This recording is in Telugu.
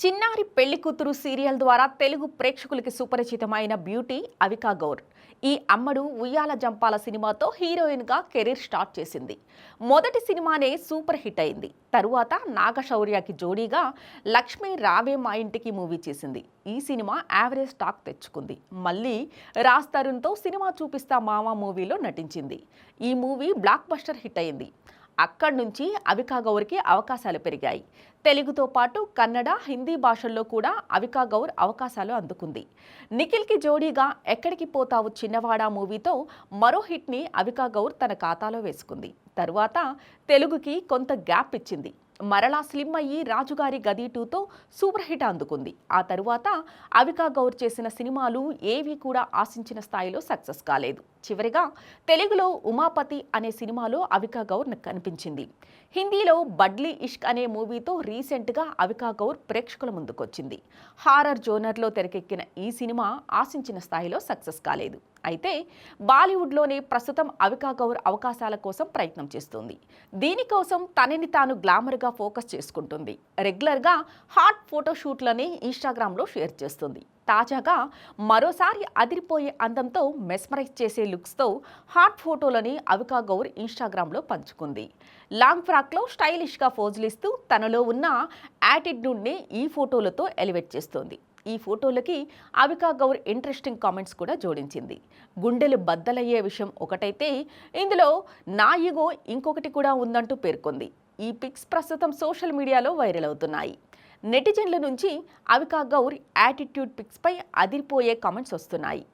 చిన్నారి పెళ్ళి కూతురు సీరియల్ ద్వారా తెలుగు ప్రేక్షకులకి సుపరిచితమైన బ్యూటీ అవికా గౌర్. ఈ అమ్మడు ఉయ్యాల జంపాల సినిమాతో హీరోయిన్గా కెరీర్ స్టార్ట్ చేసింది. మొదటి సినిమానే సూపర్ హిట్ అయింది. తరువాత నాగశౌర్యకి జోడీగా లక్ష్మి రావే మా ఇంటికి మూవీ చేసింది. ఈ సినిమా యావరేజ్ టాక్ తెచ్చుకుంది. మళ్ళీ రాజ్ తరుణ్తో సినిమా చూపిస్తా మావా మూవీలో నటించింది. ఈ మూవీ బ్లాక్ బస్టర్ హిట్ అయింది. అక్కడి నుంచి అవికా గౌర్కి అవకాశాలు పెరిగాయి. తెలుగుతో పాటు కన్నడ హిందీ భాషల్లో కూడా అవికా గౌర్ అవకాశాలు అందుకుంది. నిఖిల్కి జోడీగా ఎక్కడికి పోతావు చిన్నవాడా మూవీతో మరో హిట్ని అవికా గౌర్ తన ఖాతాలో వేసుకుంది. తరువాత తెలుగుకి కొంత గ్యాప్ ఇచ్చింది. మరలా స్లిమ్ అయ్యి రాజుగారి గది టూతో సూపర్ హిట్ అందుకుంది. ఆ తరువాత అవికా గౌర్ చేసిన సినిమాలు ఏవి కూడా ఆశించిన స్థాయిలో సక్సెస్ కాలేదు. చివరిగా తెలుగులో ఉమాపతి అనే సినిమాలో అవికా గౌర్ కనిపించింది. హిందీలో బడ్లీ ఇష్క్ అనే మూవీతో రీసెంట్గా అవికా గౌర్ ప్రేక్షకుల ముందుకొచ్చింది. హారర్ జోనర్లో తెరకెక్కిన ఈ సినిమా ఆశించిన స్థాయిలో సక్సెస్ కాలేదు. అయితే బాలీవుడ్లోనే ప్రస్తుతం అవికా గౌర్ అవకాశాల కోసం ప్రయత్నం చేస్తుంది. దీనికోసం తనని తాను గ్లామర్గా ఫోకస్ చేసుకుంటుంది. రెగ్యులర్గా హాట్ ఫోటోషూట్లని ఇన్స్టాగ్రామ్లో షేర్ చేస్తుంది. తాజాగా మరోసారి అదిరిపోయే అందంతో మెస్మరైజ్ చేసే లుక్స్తో హాట్ ఫోటోలని అవికా గౌర్ ఇన్స్టాగ్రామ్లో పంచుకుంది. లాంగ్ ఫ్రాక్లో స్టైలిష్గా ఫోజులిస్తూ తనలో ఉన్న యాటిట్యూడ్ని ఈ ఫోటోలతో ఎలివేట్ చేస్తోంది. ఈ ఫోటోలకి అవికా గౌర్ ఇంట్రెస్టింగ్ కామెంట్స్ కూడా జోడించింది. గుండెలు బద్దలయ్యే విషయం ఒకటైతే ఇందులో నా ఈగో ఇంకొకటి కూడా ఉందంటూ పేర్కొంది. ఈ పిక్స్ ప్రస్తుతం సోషల్ మీడియాలో వైరల్ అవుతున్నాయి. నెటిజన్ల నుంచి అవికా గౌర్ యాటిట్యూడ్ పిక్స్పై అదిరిపోయే కామెంట్స్ వస్తున్నాయి.